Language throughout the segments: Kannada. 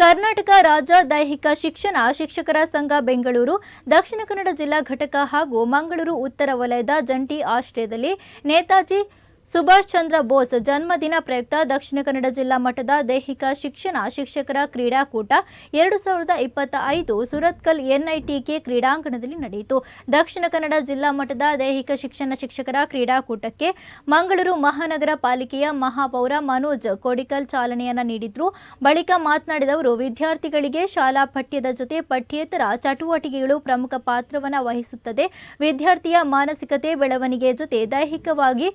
ಕರ್ನಾಟಕ ರಾಜ್ಯ ದೈಹಿಕ ಶಿಕ್ಷಣ ಶಿಕ್ಷಕರ ಸಂಘ ಬೆಂಗಳೂರು, ದಕ್ಷಿಣ ಕನ್ನಡ ಜಿಲ್ಲಾ ಘಟಕ ಹಾಗೂ ಮಂಗಳೂರು ಉತ್ತರ ವಲಯದ ಜಂಟಿ ಆಶ್ರಯದಲ್ಲಿ ನೇತಾಜಿ ಸುಭಾಷ್ ಚಂದ್ರ ಬೋಸ್ ಜನ್ಮದಿನ ಪ್ರಯುಕ್ತ ದಕ್ಷಿಣ ಕನ್ನಡ ಜಿಲ್ಲಾ ಮಟ್ಟದ ದೈಹಿಕ ಶಿಕ್ಷಣ ಶಿಕ್ಷಕರ ಕ್ರೀಡಾಕೂಟ ಎರಡು ಸಾವಿರದ ಇಪ್ಪತ್ತ ಐದು ಸುರತ್ಕಲ್ ಎನ್ಐಟಿಕೆ ಕ್ರೀಡಾಂಗಣದಲ್ಲಿ ನಡೆಯಿತು. ದಕ್ಷಿಣ ಕನ್ನಡ ಜಿಲ್ಲಾ ಮಟ್ಟದ ದೈಹಿಕ ಶಿಕ್ಷಣ ಶಿಕ್ಷಕರ ಕ್ರೀಡಾಕೂಟಕ್ಕೆ ಮಂಗಳೂರು ಮಹಾನಗರ ಪಾಲಿಕೆಯ ಮಹಾಪೌರ ಮನೋಜ್ ಕೋಡಿಕಲ್ ಚಾಲನೆಯನ್ನು ನೀಡಿದ್ರು. ಬಳಿಕ ಮಾತನಾಡಿದ ಅವರು ವಿದ್ಯಾರ್ಥಿಗಳಿಗೆ ಶಾಲಾ ಪಠ್ಯದ ಜೊತೆ ಪಠ್ಯೇತರ ಚಟುವಟಿಕೆಗಳು ಪ್ರಮುಖ ಪಾತ್ರವನ್ನು ವಹಿಸುತ್ತದೆ. ವಿದ್ಯಾರ್ಥಿಯ ಮಾನಸಿಕತೆ, ಬೆಳವಣಿಗೆ ಜೊತೆ ದೈಹಿಕವಾಗಿ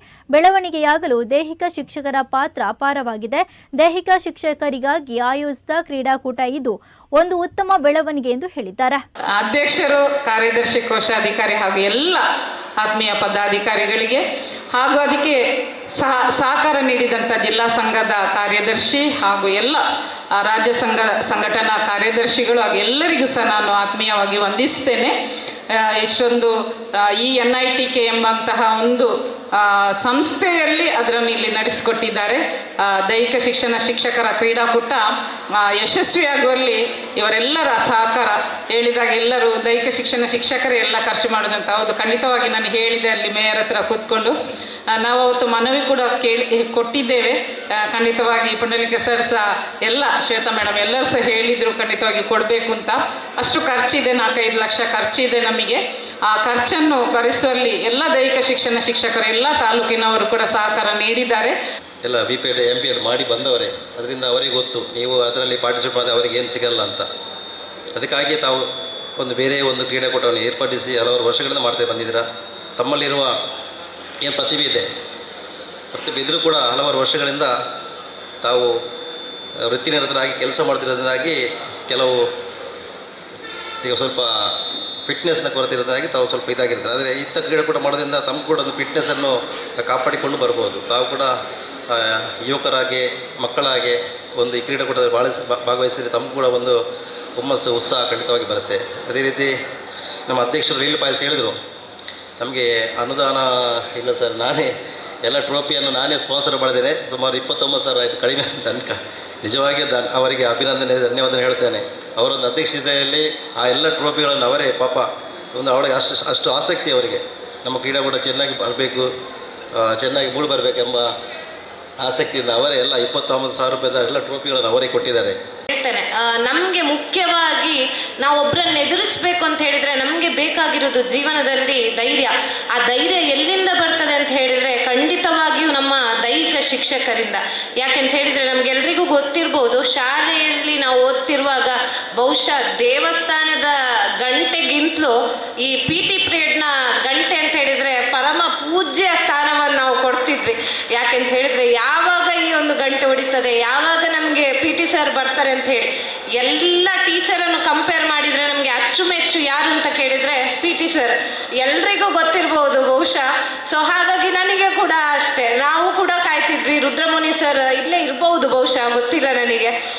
ಬೆಳವಣಿಗೆಯಾಗಲು ದೈಹಿಕ ಶಿಕ್ಷಕರ ಪಾತ್ರ ಅಪಾರವಾಗಿದೆ. ದೈಹಿಕ ಶಿಕ್ಷಕರಿಗಾಗಿ ಆಯೋಜಿಸಿದ ಕ್ರೀಡಾಕೂಟ ಇದು ಒಂದು ಉತ್ತಮ ಬೆಳವಣಿಗೆ ಎಂದು ಹೇಳಿದ್ದಾರೆ. ಅಧ್ಯಕ್ಷರು, ಕಾರ್ಯದರ್ಶಿ, ಕೋಶಾಧಿಕಾರಿ ಹಾಗೂ ಎಲ್ಲ ಆತ್ಮೀಯ ಪದಾಧಿಕಾರಿಗಳಿಗೆ ಹಾಗೂ ಅದಕ್ಕೆ ಸಹ ಸಹಕಾರ ನೀಡಿದಂಥ ಜಿಲ್ಲಾ ಸಂಘದ ಕಾರ್ಯದರ್ಶಿ ಹಾಗೂ ಎಲ್ಲ ರಾಜ್ಯ ಸಂಘ ಸಂಘಟನಾ ಕಾರ್ಯದರ್ಶಿಗಳು ಹಾಗೂ ಎಲ್ಲರಿಗೂ ಸಹ ನಾನು ಆತ್ಮೀಯವಾಗಿ ವಂದಿಸ್ತೇನೆ. ಇಷ್ಟೊಂದು ಈ ಎನ್ ಐ ಟಿ ಕೆ ಎಂಬಂತಹ ಒಂದು ಸಂಸ್ಥೆಯಲ್ಲಿ ಅದರನ್ನು ಇಲ್ಲಿ ನಡೆಸಿಕೊಟ್ಟಿದ್ದಾರೆ. ದೈಹಿಕ ಶಿಕ್ಷಣ ಶಿಕ್ಷಕರ ಕ್ರೀಡಾಕೂಟ ಯಶಸ್ವಿಯಾಗುವಲ್ಲಿ ಇವರೆಲ್ಲರ ಸಹಕಾರ. ಹೇಳಿದಾಗ ಎಲ್ಲರೂ ದೈಹಿಕ ಶಿಕ್ಷಣ ಶಿಕ್ಷಕರೇ ಎಲ್ಲ ಖರ್ಚು ಮಾಡೋದಂತ ಹೌದು. ಖಂಡಿತವಾಗಿ ನಾನು ಹೇಳಿದೆ ಅಲ್ಲಿ ಮೇಯರ್ ಹತ್ರ ಕೂತ್ಕೊಂಡು. ನಾವು ಅವತ್ತು ಮನವಿ ಕೂಡ ಕೇಳಿ, ಕೊಟ್ಟಿದ್ದೇವೆ. ಖಂಡಿತವಾಗಿ ಪುಂಡಲಿಕ ಸರ್ ಸಹ ಎಲ್ಲ, ಶ್ವೇತಾ ಮೇಡಮ್ ಎಲ್ಲರೂ ಸಹ ಹೇಳಿದರು ಖಂಡಿತವಾಗಿ ಕೊಡಬೇಕು ಅಂತ. ಅಷ್ಟು ಖರ್ಚಿದೆ, ನಾಲ್ಕೈದು ಲಕ್ಷ ಖರ್ಚಿದೆ ನಮಗೆ. ಆ ಖರ್ಚನ್ನು ಭರಿಸುವಲ್ಲಿ ಎಲ್ಲ ದೈಹಿಕ ಶಿಕ್ಷಣ ಶಿಕ್ಷಕರು, ಎಲ್ಲ ತಾಲೂಕಿನವರು ಕೂಡ ಸಹಕಾರ ನೀಡಿದ್ದಾರೆ. ಎಲ್ಲ B P Ed M P Ed ಮಾಡಿ ಬಂದವರೇ, ಅದರಿಂದ ಅವರಿಗೆ ಗೊತ್ತು, ನೀವು ಅದರಲ್ಲಿ ಪಾರ್ಟಿಸಿಪೇಟ್ ಮಾಡಿದ್ರೆ ಅವರಿಗೆ ಏನು ಸಿಗಲ್ಲ ಅಂತ. ಅದಕ್ಕಾಗಿ ತಾವು ಒಂದು ಬೇರೆ ಒಂದು ಕ್ರೀಡಾಕೂಟವನ್ನು ಏರ್ಪಡಿಸಿ ಹಲವಾರು ವರ್ಷಗಳಿಂದ ಮಾಡ್ತಾ ಬಂದಿದ್ದೀರಾ? ತಮ್ಮಲ್ಲಿರುವ ಏನು ಪ್ರತಿಭೆ ಇದೆ? ಪ್ರತಿಭೆ ಇದ್ದರೂ ಕೂಡ ಹಲವಾರು ವರ್ಷಗಳಿಂದ ತಾವು, ವೃತ್ತಿನಿರತರಾಗಿ ಕೆಲಸ ಮಾಡ್ತಿರೋದ್ರಿಂದಾಗಿ ಕೆಲವು ಈಗ ಸ್ವಲ್ಪ ಫಿಟ್ನೆಸ್ನ ಕೊರತೆ ಇರೋದಾಗಿ ತಾವು ಸ್ವಲ್ಪ ಇದಾಗಿರ್ತಾರೆ. ಆದರೆ ಇತ್ತ ಕೂಡ ಮಾಡೋದ್ರಿಂದ ತಮ್ಮ ಕೂಡ ಒಂದು ಫಿಟ್ನೆಸ್ಸನ್ನು ಕಾಪಾಡಿಕೊಂಡು ಬರ್ಬೋದು. ತಾವು ಕೂಡ ಯುವಕರಾಗೆ ಯುವಕರಾಗಿ, ಮಕ್ಕಳಾಗಿ ಒಂದು ಈ ಕ್ರೀಡಾಕೂಟದಲ್ಲಿ ಭಾಳಿಸಿ ಭಾಗವಹಿಸಿದರೆ ತಮ್ಮ ಕೂಡ ಒಂದು ಹುಮ್ಮಸ್ಸು, ಉತ್ಸಾಹ ಖಂಡಿತವಾಗಿ ಬರುತ್ತೆ. ಅದೇ ರೀತಿ ನಮ್ಮ ಅಧ್ಯಕ್ಷರು ಲೀಲ್ ಪಾಯಸ್ ಹೇಳಿದರು. ನಮಗೆ ಅನುದಾನ ಇಲ್ಲ ಸರ್, ನಾನೇ ಎಲ್ಲ ಟ್ರೋಫಿಯನ್ನು ನಾನೇ ಸ್ಪಾನ್ಸರ್ ಮಾಡಿದ್ದೇನೆ. ಸುಮಾರು ಇಪ್ಪತ್ತೊಂಬತ್ತು ಸಾವಿರ ಆಯಿತು. ಕಡಿಮೆ ಅಂತ ನಿಜವಾಗಿ ದ ಅವರಿಗೆ ಅಭಿನಂದನೆ ಧನ್ಯವಾದ ಹೇಳ್ತೇನೆ. ಅವರೊಂದು ಅಧ್ಯಕ್ಷತೆಯಲ್ಲಿ ಆ ಎಲ್ಲ ಟ್ರೋಫಿಗಳನ್ನು ಅವರೇ, ಪಾಪ, ಒಂದು ಅವಳಿಗೆ ಅಷ್ಟು ಅಷ್ಟು ಆಸಕ್ತಿ ಅವರಿಗೆ. ನಮ್ಮ ಕ್ರೀಡಾಕೂಟ ಚೆನ್ನಾಗಿ ಬರಬೇಕು ಚೆನ್ನಾಗಿ ಮೂಡಿ ಬರಬೇಕೆಂಬ ಆಸಕ್ತಿಯಿಂದ ಅವರೇ ಎಲ್ಲ ಇಪ್ಪತ್ತೊಂಬತ್ತು ಸಾವಿರ ರೂಪಾಯಿದ ಎಲ್ಲ ಟ್ರೋಫಿಗಳನ್ನು ಅವರೇ ಕೊಟ್ಟಿದ್ದಾರೆ. ಹೇಳ್ತೇನೆ ನಮಗೆ ಮುಖ್ಯವಾಗಿ ನಾವು ಒಬ್ಬರನ್ನ ಎದುರಿಸಬೇಕು ಅಂತ ಹೇಳಿದ್ರೆ ನಮಗೆ ಬೇಕಾಗಿರೋದು ಜೀವನದಲ್ಲಿ ಧೈರ್ಯ. ಆ ಧೈರ್ಯ ಎಲ್ಲಿಂದ ಬರ್ತದೆ ಅಂತ ಹೇಳಿದ್ರೆ ಖಂಡಿತವಾಗಿಯೂ ನಮ್ಮ ದೈಹಿಕ ಶಿಕ್ಷಕರಿಂದ. ಯಾಕೆಂತ ಹೇಳಿದ್ರೆ ನಮ್ಗೆಲ್ರಿಗೂ ಗೊತ್ತಿರ್ಬೋದು, ಶಾಲೆಯಲ್ಲಿ ನಾವು ಓದ್ತಿರುವಾಗ ಬಹುಶಃ ದೇವಸ್ಥಾನದ ಗಂಟೆಗಿಂತಲೂ ಈ ಪಿ ಟಿ ಪಿರಿಯಡ್ನ ಗಂಟೆ ಅಂತ ಹೇಳಿದ್ರೆ ಪರಮ ಪೂಜ್ಯ ಸ್ಥಾನವನ್ನು ನಾವು ಕೊಡ್ತಿದ್ವಿ ಯಾಕೆಂತ ಹೇಳಿದ್ರೆ, ಯಾವಾಗ ಈ ಒಂದು ಗಂಟೆ ಹೊಡಿತದೆ, ಯಾವಾಗ ನಮಗೆ ಪಿ ಟಿ ಸರ್ ಬರ್ತಾರೆ ಅಂತ ಹೇಳಿ, ಎಲ್ಲ ಟೀಚರನ್ನು ಕಂಪೇರ್ ಮಾಡಿದ್ರೆ ನಮಗೆ ಅಚ್ಚುಮೆಚ್ಚು ಯಾರು ಅಂತ ಕೇಳಿದ್ರೆ ಪಿ ಟಿ ಸರ್ ಎಲ್ರಿಗೂ ಗೊತ್ತಿರ್ಬೋದು ಬಹುಶಃ. ಸೊ ಹಾಗಾಗಿ ನನಗೆ ಕೂಡ ಅಷ್ಟೇ. ನಾವು ಕೂಡ ಕಾಯ್ತಿದ್ವಿ. ರುದ್ರಮುನಿ ಸರ್ ಇಲ್ಲೇ ಇರ್ಬೋದು ಬಹುಶಃ, ಗೊತ್ತಿಲ್ಲ ನನಗೆ.